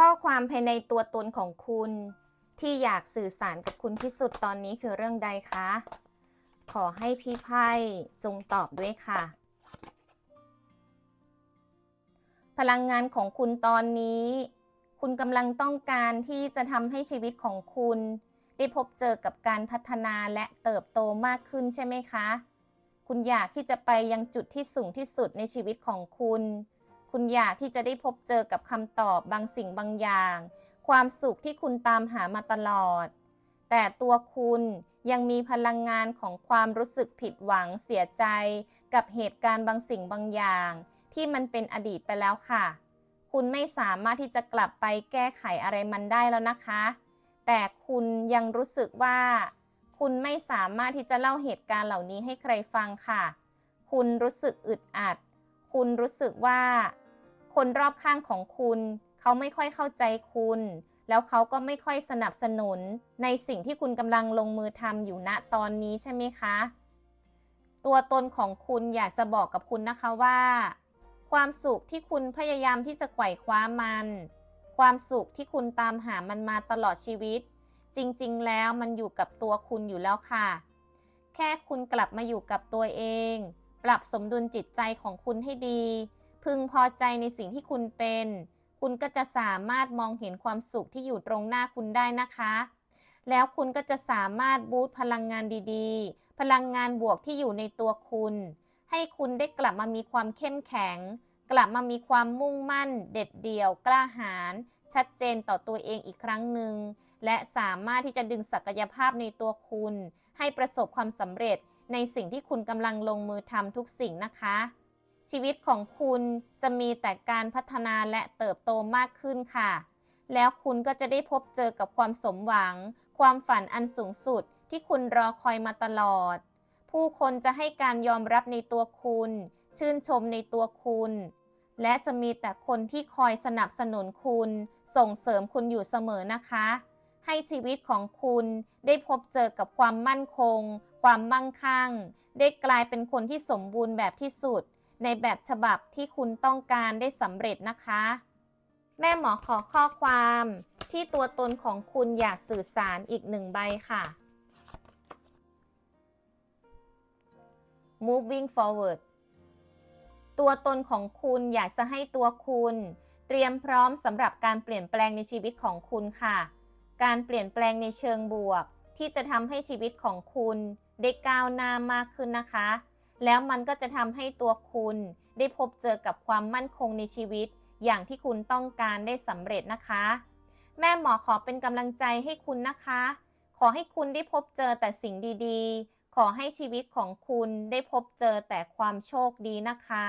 ข้อความภายในตัวตนของคุณ ที่อยากสื่อสารกับคุณที่สุดตอนนี้คือเรื่องใดคะ ขอให้พี่ไพ่จงตอบด้วยค่ะ พลังงานของคุณตอนนี้ คุณกำลังต้องการที่จะทำให้ชีวิตของคุณ ได้พบเจอกับการพัฒนาและเติบโตมากขึ้นใช่ไหมคะ คุณอยากที่จะไปยังจุดที่สูงที่สุดในชีวิตของคุณ คุณอยากที่จะได้พบเจอกับคำตอบบางสิ่งบางอย่าง ความสุขที่คุณตามหามาตลอด แต่ตัวคุณยังมีพลังงานของความรู้สึกผิดหวังเสียใจ กับเหตุการณ์บางสิ่งบางอย่าง ที่มันเป็นอดีตไปแล้วค่ะ คุณไม่สามารถที่จะกลับไปแก้ไขอะไรมันได้แล้วนะคะ แต่คุณยังรู้สึกว่า คุณไม่สามารถที่จะเล่าเหตุการณ์เหล่านี้ให้ใครฟังค่ะ คุณรู้สึกอึดอัด คุณรู้สึกว่า คนรอบข้างของคุณ เขาไม่ค่อยเข้าใจคุณ แล้วเขาก็ไม่ค่อยสนับสนุน ในสิ่งที่คุณกำลังลงมือทำอยู่ณตอนนี้ใช่ไหมคะ ตัวตนของคุณอยากจะบอกกับคุณนะคะว่า ความสุขที่คุณพยายามที่จะไขว่คว้ามัน ความสุขที่คุณตามหามันมาตลอดชีวิต จริงๆ แล้วมันอยู่กับตัวคุณอยู่แล้วค่ะ แค่คุณกลับมาอยู่กับตัวเอง ปรับสมดุลจิตใจของคุณให้ดี พึงพอใจในสิ่งที่คุณเป็น คุณก็จะสามารถมองเห็นความสุขที่อยู่ตรงหน้าคุณได้นะคะ แล้วคุณก็จะสามารถบูตพลังงานดีๆ พลังงานบวกที่อยู่ในตัวคุณ ให้คุณได้กลับมามีความเข้มแข็ง กลับมามีความมุ่งมั่น เด็ดเดี่ยว กล้าหาญชัดเจนต่อตัวเองอีกครั้งหนึ่งและสามารถที่จะดึงศักยภาพในตัวคุณ ให้ประสบความสำเร็จในสิ่งที่คุณกำลังลงมือทำทุกสิ่งนะคะ ชีวิตของคุณจะมีแต่การพัฒนาและเติบโตมากขึ้นค่ะ แล้วคุณก็จะได้พบเจอกับความสมหวัง ความฝันอันสูงสุดที่คุณรอคอยมาตลอด ผู้คนจะให้การยอมรับในตัวคุณ ชื่นชมในตัวคุณ และจะมีแต่คนที่คอยสนับสนุนคุณ ส่งเสริมคุณอยู่เสมอนะคะ ให้ชีวิตของคุณได้พบเจอกับความมั่นคง ความมั่งคั่ง ได้กลายเป็นคนที่สมบูรณ์แบบที่สุด ในแบบฉบับที่คุณต้องการได้สำเร็จนะคะ แม่หมอขอข้อความที่ตัวตนของคุณอยากสื่อสารอีกหนึ่งใบค่ะ moving forward ตัวตนของคุณอยากจะให้ตัวคุณ เตรียมพร้อมสำหรับการเปลี่ยนแปลงในชีวิตของคุณค่ะ การเปลี่ยนแปลงในเชิงบวก ที่จะทำให้ชีวิตของคุณได้ก้าวหน้ามากขึ้นนะคะ แล้วมันก็จะทำให้ตัวคุณได้พบเจอกับความมั่นคงในชีวิต อย่างที่คุณต้องการได้สำเร็จนะคะ แม่หมอขอเป็นกำลังใจให้คุณนะคะ ขอให้คุณได้พบเจอแต่สิ่งดีๆ ขอให้ชีวิตของคุณได้พบเจอแต่ความโชคดีนะคะ